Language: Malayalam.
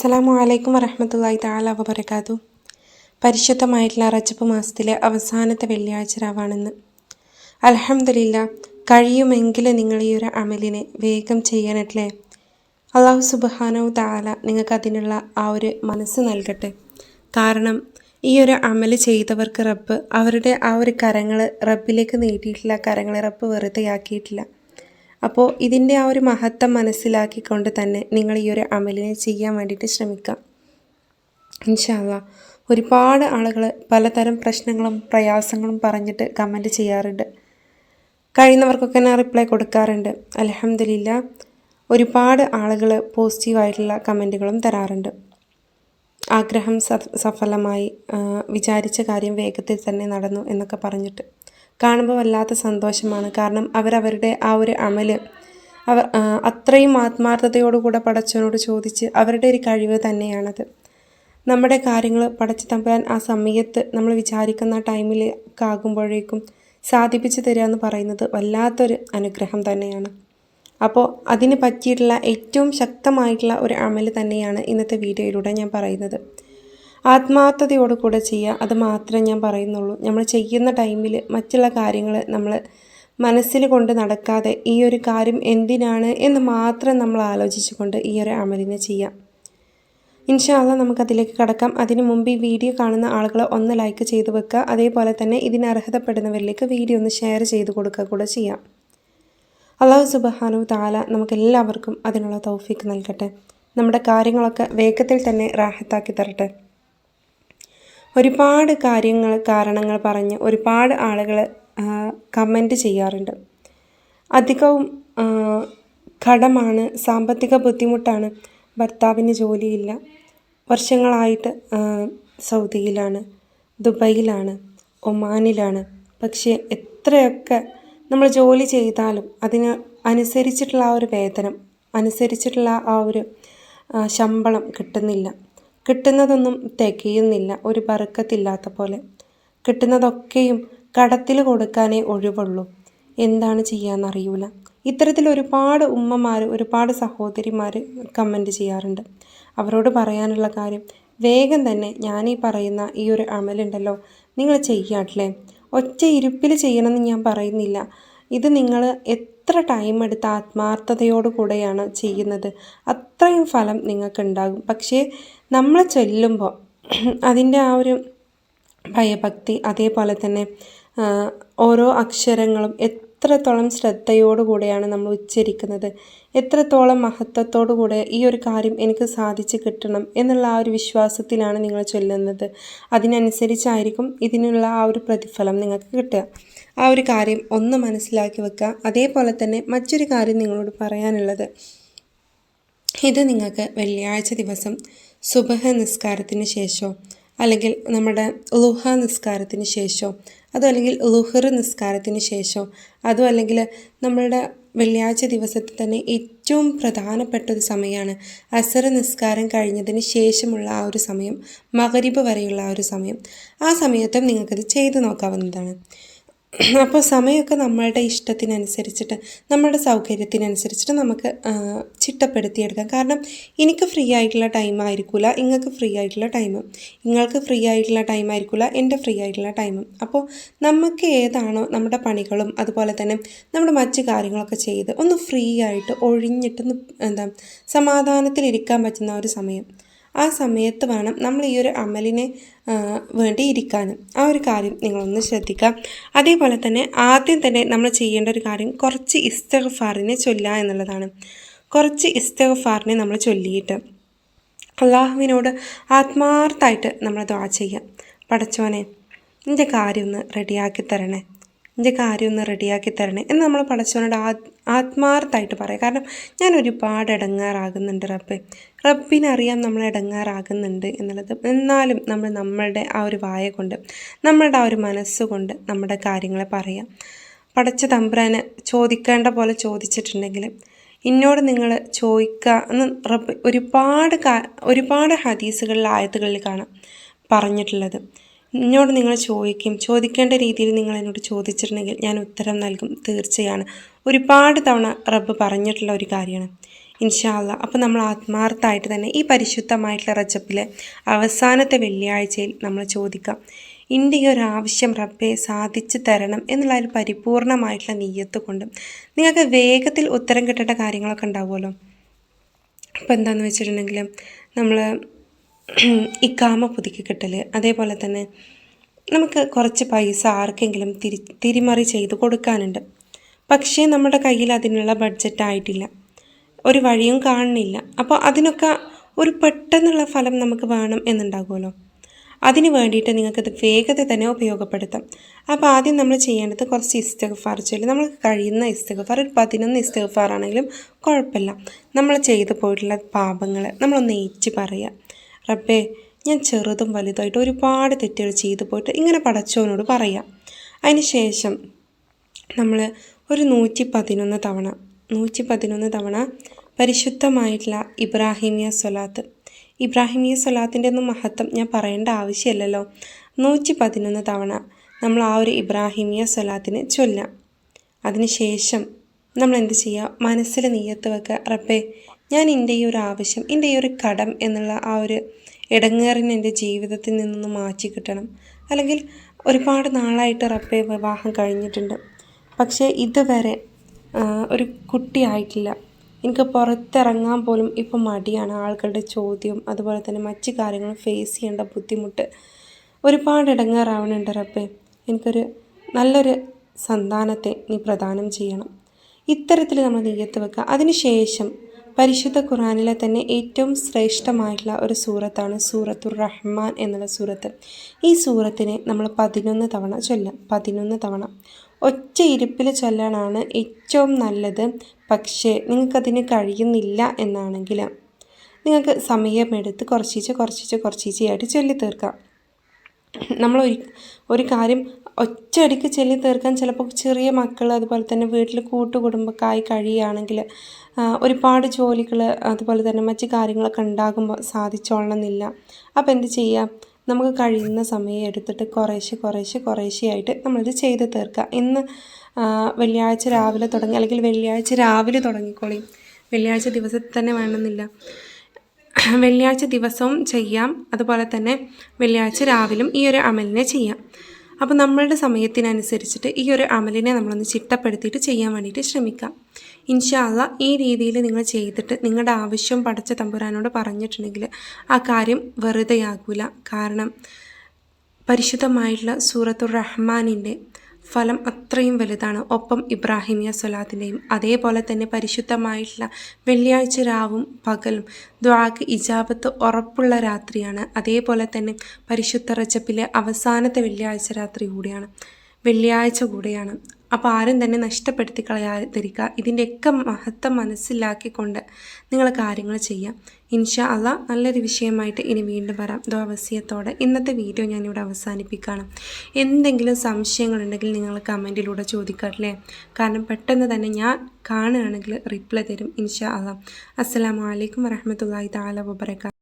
അസ്സലാമു അലൈക്കും വറഹമത്തല്ലാഹി താല വബർക്കാത്തു പരിശുദ്ധമായിട്ടുള്ള റജബ് മാസത്തിലെ അവസാനത്തെ വെള്ളിയാഴ്ച രാവാണെന്ന്. അലഹമില്ല കഴിയുമെങ്കിൽ നിങ്ങൾ ഈ ഒരു അമലിനെ വേഗം ചെയ്യാനല്ലേ അള്ളാഹു സുബാനോ താല നിങ്ങൾക്ക് അതിനുള്ള ആ ഒരു മനസ്സ് നൽകട്ടെ. കാരണം ഈ ഒരു അമൽ ചെയ്തവർക്ക് റബ്ബ് അവരുടെ ആ ഒരു കരങ്ങൾ റബ്ബിലേക്ക് നീട്ടിയിട്ടില്ല കരങ്ങളെ റബ്ബ് വെറുതെ ആക്കിയിട്ടില്ല അപ്പോൾ ഇതിന്റെ ആ ഒരു മഹത്വം മനസ്സിലാക്കിക്കൊണ്ട് തന്നെ നിങ്ങൾ ഈ ഒരു അമലിനെ ചെയ്യാൻ വേണ്ടിയിട്ട് ശ്രമിക്കാം. ഇൻഷാല്ല ഒരുപാട് ആളുകൾ പലതരം പ്രശ്നങ്ങളും പ്രയാസങ്ങളും പറഞ്ഞിട്ട് കമന്റ് ചെയ്യാറുണ്ട്. കഴിയുന്നവർക്കൊക്കെ ഞാൻ റിപ്ലൈ കൊടുക്കാറുണ്ട്. അലഹമില്ല ഒരുപാട് ആളുകൾ പോസിറ്റീവായിട്ടുള്ള കമന്റുകളും തരാറുണ്ട്. ആഗ്രഹം സഫലമായി വിചാരിച്ച കാര്യം വേഗത്തിൽ തന്നെ നടന്നു എന്നൊക്കെ പറഞ്ഞിട്ട്. കാണുമ്പോൾ വല്ലാത്ത സന്തോഷമാണ്. കാരണം അവരവരുടെ ആ ഒരു അമൽ അവർ അത്രയും ആത്മാർത്ഥതയോടുകൂടെ പടച്ചവനോട് ചോദിച്ച് അവരുടെ ഒരു കഴിവ് തന്നെയാണത്. നമ്മുടെ കാര്യങ്ങൾ പടച്ചു തമ്പുരാൻ ആ സമയത്ത് നമ്മൾ വിചാരിക്കുന്ന ടൈമിൽ ആകുമ്പോഴേക്കും സാധിപ്പിച്ചു തരിക എന്ന് പറയുന്നത് വല്ലാത്തൊരു അനുഗ്രഹം തന്നെയാണ്. അപ്പോൾ അതിന് പറ്റിയിട്ടുള്ള ഏറ്റവും ശക്തമായിട്ടുള്ള ഒരു അമൽ തന്നെയാണ് ഇന്നത്തെ വീഡിയോയിലൂടെ ഞാൻ പറയുന്നത്. ആത്മാർത്ഥതയോട് കൂടെ ചെയ്യുക. അത് മാത്രമേ ഞാൻ പറയുന്നുള്ളൂ. നമ്മൾ ചെയ്യുന്ന ടൈമിൽ മറ്റുള്ള കാര്യങ്ങൾ നമ്മൾ മനസ്സിൽ കൊണ്ട് നടക്കാതെ ഈ ഒരു കാര്യം എന്തിനാണ് എന്ന് മാത്രം നമ്മൾ ആലോചിച്ചുകൊണ്ട് ഈ ഒരു അമലിനെ ചെയ്യാം. ഇൻഷാല്ല നമുക്കതിലേക്ക് കടക്കാം. അതിനു മുമ്പ് ഈ വീഡിയോ കാണുന്ന ആളുകൾ ഒന്ന് ലൈക്ക് ചെയ്ത് വെക്കുക. അതേപോലെ തന്നെ ഇതിന് അർഹതപ്പെടുന്നവരിലേക്ക് വീഡിയോ ഒന്ന് ഷെയർ ചെയ്ത് കൊടുക്കുക കൂടെ ചെയ്യാം. അള്ളാഹു സുബഹാനു താല നമുക്കെല്ലാവർക്കും അതിനുള്ള തൗഫീക്ക് നൽകട്ടെ. നമ്മുടെ കാര്യങ്ങളൊക്കെ വേഗത്തിൽ തന്നെ റാഹത്താക്കി തരട്ടെ. ഒരുപാട് കാര്യങ്ങൾ കാരണങ്ങൾ പറഞ്ഞ് ഒരുപാട് ആളുകൾ കമന്റ് ചെയ്യാറുണ്ട്. അധികവും കടമാണ് സാമ്പത്തിക ബുദ്ധിമുട്ടാണ് ഭർത്താവിന് ജോലിയില്ല. വർഷങ്ങളായിട്ട് സൗദിയിലാണ് ദുബൈയിലാണ് ഒമാനിലാണ്. പക്ഷേ എത്രയൊക്കെ നമ്മൾ ജോലി ചെയ്താലും അതിന് അനുസരിച്ചിട്ടുള്ള ആ ഒരു വേതനം അനുസരിച്ചിട്ടുള്ള ആ ഒരു ശമ്പളം കിട്ടുന്നില്ല. കിട്ടുന്നതൊന്നും തികയുന്നില്ല ഒരു ബറുക്കത്തില്ലാത്ത പോലെ. കിട്ടുന്നതൊക്കെയും കടത്തിൽ കൊടുക്കാനേ ഒഴിവുള്ളൂ. എന്താണ് ചെയ്യാന്നറിയൂല. ഇത്തരത്തിൽ ഒരുപാട് ഉമ്മമാർ ഒരുപാട് സഹോദരിമാർ കമന്റ് ചെയ്യാറുണ്ട്. അവരോട് പറയാനുള്ള കാര്യം വേഗം തന്നെ ഞാൻ ഈ പറയുന്ന ഈ ഒരു അമലുണ്ടല്ലോ നിങ്ങൾ ചെയ്യാട്ടില്ലേ? ഒറ്റ ഇരുപ്പിൽ ചെയ്യണമെന്ന് ഞാൻ പറയുന്നില്ല. ഇത് നിങ്ങൾ എത്ര ടൈം എടുത്ത് ആത്മാർത്ഥതയോടുകൂടെയാണ് ചെയ്യുന്നത് അത്രയും ഫലം നിങ്ങൾക്കുണ്ടാകും. പക്ഷേ നമ്മൾ ചൊല്ലുമ്പോൾ അതിന്റെ ആ ഒരു ഭയഭക്തി അതേപോലെ തന്നെ ഓരോ അക്ഷരങ്ങളും എത്രത്തോളം ശ്രദ്ധയോടുകൂടെയാണ് നമ്മൾ ഉച്ചരിക്കുന്നത് എത്രത്തോളം മഹത്വത്തോടു കൂടെ ഈ ഒരു കാര്യം എനിക്ക് സാധിച്ചു കിട്ടണം എന്നുള്ള ആ ഒരു വിശ്വാസത്തിലാണ് നിങ്ങൾ ചൊല്ലുന്നത്. അതിനനുസരിച്ചായിരിക്കും ഇതിനുള്ള ആ ഒരു പ്രതിഫലം നിങ്ങൾക്ക് കിട്ടുക. ആ ഒരു കാര്യം ഒന്ന് മനസ്സിലാക്കി വെക്കുക. അതേപോലെ തന്നെ മറ്റൊരു കാര്യം നിങ്ങളോട് പറയാനുള്ളത് ഇത് നിങ്ങൾക്ക് വെള്ളിയാഴ്ച ദിവസം സുബഹ നിസ്കാരത്തിന് ശേഷമോ അല്ലെങ്കിൽ നമ്മുടെ ലുഹ നിസ്കാരത്തിന് ശേഷമോ അതോ അല്ലെങ്കിൽ ലുഹർ നിസ്കാരത്തിന് ശേഷമോ അതോ അല്ലെങ്കിൽ നമ്മളുടെ വെള്ളിയാഴ്ച ദിവസത്തിൽ തന്നെ ഏറ്റവും പ്രധാനപ്പെട്ട ഒരു സമയമാണ് അസർ നിസ്കാരം കഴിഞ്ഞതിന് ശേഷമുള്ള ആ ഒരു സമയം മകരിബ് വരെയുള്ള ആ ഒരു സമയം. ആ സമയത്തും നിങ്ങൾക്കത് ചെയ്തു നോക്കാവുന്നതാണ്. അപ്പോൾ സമയമൊക്കെ നമ്മളുടെ ഇഷ്ടത്തിനനുസരിച്ചിട്ട് നമ്മുടെ സൗകര്യത്തിനനുസരിച്ചിട്ട് നമുക്ക് ചിട്ടപ്പെടുത്തിയെടുക്കാം. കാരണം എനിക്ക് ഫ്രീ ആയിട്ടുള്ള ടൈം ആയിരിക്കില്ല നിങ്ങൾക്ക് ഫ്രീ ആയിട്ടുള്ള ടൈം നിങ്ങൾക്ക് ഫ്രീ ആയിട്ടുള്ള ടൈം ആയിരിക്കില്ല എന്റെ ഫ്രീ ആയിട്ടുള്ള ടൈമും അപ്പോൾ നമുക്ക് ഏതാണോ നമ്മുടെ പണികളും അതുപോലെ തന്നെ നമ്മുടെ മറ്റു കാര്യങ്ങളൊക്കെ ചെയ്ത് ഒന്ന് ഫ്രീ ആയിട്ട് ഒഴിഞ്ഞിട്ട് എന്താ സമാധാനത്തിലിരിക്കാൻ പറ്റുന്ന ഒരു സമയം. ആ സമയത്ത് വേണം നമ്മൾ ഈ ഒരു അമലിനെ വേണ്ടി ഇരിക്കാനും. ആ ഒരു കാര്യം നിങ്ങളൊന്ന് ശ്രദ്ധിക്കുക അതേപോലെ തന്നെ ആദ്യം തന്നെ നമ്മൾ ചെയ്യേണ്ട ഒരു കാര്യം കുറച്ച് ഇസ്തഫാറിനെ ചൊല്ലുക എന്നുള്ളതാണ്. കുറച്ച് ഇസ്തഫാറിനെ നമ്മൾ ചൊല്ലിയിട്ട് അള്ളാഹുവിനോട് ആത്മാർത്ഥമായിട്ട് നമ്മൾ ദ്വാ ചെയ്യാം. പടച്ചോനെ എന്റെ കാര്യം ഒന്ന് റെഡിയാക്കി തരണേ. എന്റെ കാര്യം ഒന്ന് റെഡിയാക്കി തരണേ എന്ന് നമ്മൾ പടച്ചവനോട് ആത്മാർത്ഥമായിട്ട് പറയാം. കാരണം ഞാൻ ഒരുപാട് ഇടങ്ങാറാകുന്നുണ്ട് റബ്ബെ. റബ്ബിനറിയാം നമ്മൾ ഇടങ്ങാറാകുന്നുണ്ട് എന്നുള്ളത് എന്നാലും നമ്മൾ നമ്മളുടെ ആ ഒരു വായ കൊണ്ട് നമ്മളുടെ ആ ഒരു മനസ്സുകൊണ്ട് നമ്മുടെ കാര്യങ്ങളെ പറയാം. പടച്ച തമ്പ്രാന് ചോദിക്കേണ്ട പോലെ ചോദിച്ചിട്ടുണ്ടെങ്കിൽ ഇന്നോട് നിങ്ങൾ ചോദിക്കുക എന്ന് റബ്ബ് ഒരുപാട് ഒരുപാട് ഹദീസുകളിൽ ആയത്തുകളിൽ കാണാം പറഞ്ഞിട്ടുള്ളത്. എന്നോട് നിങ്ങൾ ചോദിക്കും ചോദിക്കേണ്ട രീതിയിൽ നിങ്ങൾ എന്നോട് ചോദിച്ചിട്ടുണ്ടെങ്കിൽ ഞാൻ ഉത്തരം നൽകും തീർച്ചയാണ്. ഒരുപാട് തവണ റബ്ബ് പറഞ്ഞിട്ടുള്ള ഒരു കാര്യമാണ്. ഇൻഷാല്ല അപ്പോൾ നമ്മൾ ആത്മാർത്ഥമായിട്ട് തന്നെ ഈ പരിശുദ്ധമായിട്ടുള്ള റജപ്പിലെ അവസാനത്തെ വെള്ളിയാഴ്ചയിൽ നമ്മൾ ചോദിക്കാം എന്റെ ഈ ഒരു ആവശ്യം റബ്ബെ സാധിച്ചു തരണം എന്നുള്ള ഒരു പരിപൂർണമായിട്ടുള്ള നെയ്യത്ത് കൊണ്ട് നിങ്ങൾക്ക് വേഗത്തിൽ ഉത്തരം കിട്ടേണ്ട കാര്യങ്ങളൊക്കെ ഉണ്ടാവുമല്ലോ. അപ്പോൾ എന്താണെന്ന് വെച്ചിട്ടുണ്ടെങ്കിൽ നമ്മൾ ഇക്കാമ പുതുക്കി കിട്ടൽ അതേപോലെ തന്നെ നമുക്ക് കുറച്ച് പൈസ ആർക്കെങ്കിലും തിരി തിരിമറി ചെയ്ത് കൊടുക്കാനുണ്ട്. പക്ഷേ നമ്മുടെ കയ്യിൽ അതിനുള്ള ബഡ്ജറ്റ് ആയിട്ടില്ല ഒരു വഴിയും കാണുന്നില്ല. അപ്പോൾ അതിനൊക്കെ ഒരു പെട്ടെന്നുള്ള ഫലം നമുക്ക് വേണം എന്നുണ്ടാകുമല്ലോ. അതിന് വേണ്ടിയിട്ട് നിങ്ങൾക്കത് വേഗത തന്നെ ഉപയോഗപ്പെടുത്താം. അപ്പോൾ ആദ്യം നമ്മൾ ചെയ്യേണ്ടത് കുറച്ച് ഇസ്തഗഫാർ ചൊല്ലി നമുക്ക് കഴിയുന്ന ഇസ്തഗഫാർ ഒരു പതിനൊന്ന് ഇസ്തഗഫാറാണെങ്കിലും കുഴപ്പമില്ല. നമ്മൾ ചെയ്തു പോയിട്ടുള്ള പാപങ്ങൾ നമ്മളൊന്ന് ഏച്ച് പറയുക. റബ്ബേ ഞാൻ ചെറുതും വലുതായിട്ട് ഒരുപാട് തെറ്റുകൾ ചെയ്തു പോയിട്ട് ഇങ്ങനെ പടച്ചവനോട് പറയാം അതിന് ശേഷം നമ്മൾ ഒരു നൂറ്റി പതിനൊന്ന് തവണ നൂറ്റി പതിനൊന്ന് തവണ പരിശുദ്ധമായിട്ടുള്ള ഇബ്രാഹിമിയ സ്വലാത്ത്. ഇബ്രാഹിമിയ സ്വലാത്തിന്റെ ഒന്നും മഹത്വം ഞാൻ പറയേണ്ട ആവശ്യമില്ലല്ലോ. നൂറ്റി പതിനൊന്ന് തവണ നമ്മൾ ആ ഒരു ഇബ്രാഹിമിയ സ്വലാത്തിന് ചൊല്ലാം. അതിനുശേഷം നമ്മൾ എന്ത് ചെയ്യുക മനസ്സിൽ നീയത്ത് വെക്കുക. റബ്ബേ ഞാൻ എന്റെ ഈ ഒരു ആവശ്യം എന്റെ ഈ ഒരു കടം എന്നുള്ള ആ ഒരു ഇടങ്ങേറിന് എന്റെ ജീവിതത്തിൽ നിന്നൊന്ന് മാറ്റി കിട്ടണം. അല്ലെങ്കിൽ ഒരുപാട് നാളായിട്ട് റബ്ബെ വിവാഹം കഴിഞ്ഞിട്ടുണ്ട്. പക്ഷേ ഇതുവരെ ഒരു കുട്ടിയായിട്ടില്ല എനിക്ക് പുറത്തിറങ്ങാൻ പോലും ഇപ്പം മടിയാണ്. ആളുകളുടെ ചോദ്യം അതുപോലെ തന്നെ മറ്റു കാര്യങ്ങളും ഫേസ് ചെയ്യേണ്ട ബുദ്ധിമുട്ട്. ഒരുപാട് ഇടങ്ങേറാവണുണ്ട് റബ്ബേ. എനിക്കൊരു നല്ലൊരു സന്താനത്തെ നീ പ്രദാനം ചെയ്യണം. ഇത്തരത്തിൽ നമ്മൾ നെയ്യത്ത് വെക്കുക. അതിനുശേഷം പരിശുദ്ധ ഖുറാനിലെ തന്നെ ഏറ്റവും ശ്രേഷ്ഠമായിട്ടുള്ള ഒരു സൂറത്താണ് സൂറത്തുർ റഹ്മാൻ എന്നുള്ള സൂറത്ത്. ഈ സൂറത്തിനെ നമ്മൾ പതിനൊന്ന് തവണ ചൊല്ലാം. പതിനൊന്ന് തവണ. ഒറ്റ ഇരിപ്പിൽ ചൊല്ലാനാണ് ഏറ്റവും നല്ലത്. പക്ഷേ നിങ്ങൾക്കതിന് കഴിയുന്നില്ല എന്നാണെങ്കിൽ നിങ്ങൾക്ക് സമയമെടുത്ത് കുറച്ചിച്ച് കുറച്ചിച്ച് കുറച്ചിച്ചയായിട്ട് ചൊല്ലി തീർക്കാം. നമ്മൾ ഒരു ഒരു കാര്യം ഒറ്റയടിക്ക് ചൊല്ലി തീർക്കാൻ ചിലപ്പോൾ ചെറിയ മക്കൾ അതുപോലെ തന്നെ വീട്ടിൽ കൂട്ടുകുടുംബക്കായി കഴിയുകയാണെങ്കിൽ ഒരുപാട് ജോലികൾ അതുപോലെ തന്നെ മറ്റു കാര്യങ്ങളൊക്കെ ഉണ്ടാകുമ്പോൾ സാധിച്ചോളണമെന്നില്ല. അപ്പോൾ എന്ത് ചെയ്യുക നമുക്ക് കഴിയുന്ന സമയം എടുത്തിട്ട് കുറേശ്ശെ കുറേശ്ശെ കുറേശ്ശെയായിട്ട് നമ്മളിത് ചെയ്ത് തീർക്കുക. ഇന്ന് വെള്ളിയാഴ്ച രാവിലെ തുടങ്ങി അല്ലെങ്കിൽ വെള്ളിയാഴ്ച രാവിലെ തുടങ്ങിക്കോളി. വെള്ളിയാഴ്ച ദിവസത്തിൽ തന്നെ വേണമെന്നില്ല. വെള്ളിയാഴ്ച ദിവസവും ചെയ്യാം. അതുപോലെ തന്നെ വെള്ളിയാഴ്ച രാവിലും ഈ ഒരു അമലിനെ ചെയ്യാം. അപ്പോൾ നമ്മളുടെ സമയത്തിനനുസരിച്ചിട്ട് ഈ ഒരു അമലിനെ നമ്മളൊന്ന് ചിട്ടപ്പെടുത്തിയിട്ട് ചെയ്യാൻ വേണ്ടിയിട്ട് ശ്രമിക്കാം. ഇൻഷാല്ല ഈ രീതിയിൽ നിങ്ങൾ ചെയ്തിട്ട് നിങ്ങളുടെ ആവശ്യം പടച്ച തമ്പുരാനോട് പറഞ്ഞിട്ടുണ്ടെങ്കിൽ ആ കാര്യം വെറുതെയാകൂല. കാരണം പരിശുദ്ധമായിട്ടുള്ള സൂറത്തുർ റഹ്മാനിന്റെ ഫലം അത്രയും വലുതാണ്. ഒപ്പം ഇബ്രാഹിമിയ സ്വലാത്തിന്റെയും അതേപോലെ തന്നെ പരിശുദ്ധമായിട്ടുള്ള വെള്ളിയാഴ്ച രാവും പകലും ദ്വാക്ക് ഇജാബത്ത് ഉറപ്പുള്ള രാത്രിയാണ്. അതേപോലെ തന്നെ പരിശുദ്ധ റജപ്പിലെ അവസാനത്തെ വെള്ളിയാഴ്ച രാത്രി കൂടിയാണ്. വെള്ളിയാഴ്ച കൂടിയാണ്. അപ്പോൾ ആരും തന്നെ നഷ്ടപ്പെടുത്തി കളയാതിരിക്കുക ഇതിന്റെയൊക്കെ മഹത്വം മനസ്സിലാക്കിക്കൊണ്ട് നിങ്ങൾ കാര്യങ്ങൾ ചെയ്യാം. ഇൻഷാ അല്ല നല്ലൊരു വിഷയമായിട്ട് ഇനി വീണ്ടും വരാം. ദ്വാവസ്യത്തോടെ ഇന്നത്തെ വീഡിയോ ഞാനിവിടെ അവസാനിപ്പിക്കുകയാണ്. എന്തെങ്കിലും സംശയങ്ങളുണ്ടെങ്കിൽ നിങ്ങൾ കമന്റിലൂടെ ചോദിക്കാറില്ലേ കാരണം പെട്ടെന്ന് തന്നെ ഞാൻ കാണുകയാണെങ്കിൽ റിപ്ലൈ തരും ഇൻഷാ അല്ല അസ്സാം വലൈക്കും വരഹമത്തല്ലാഹി താല വബർക്കാത്തു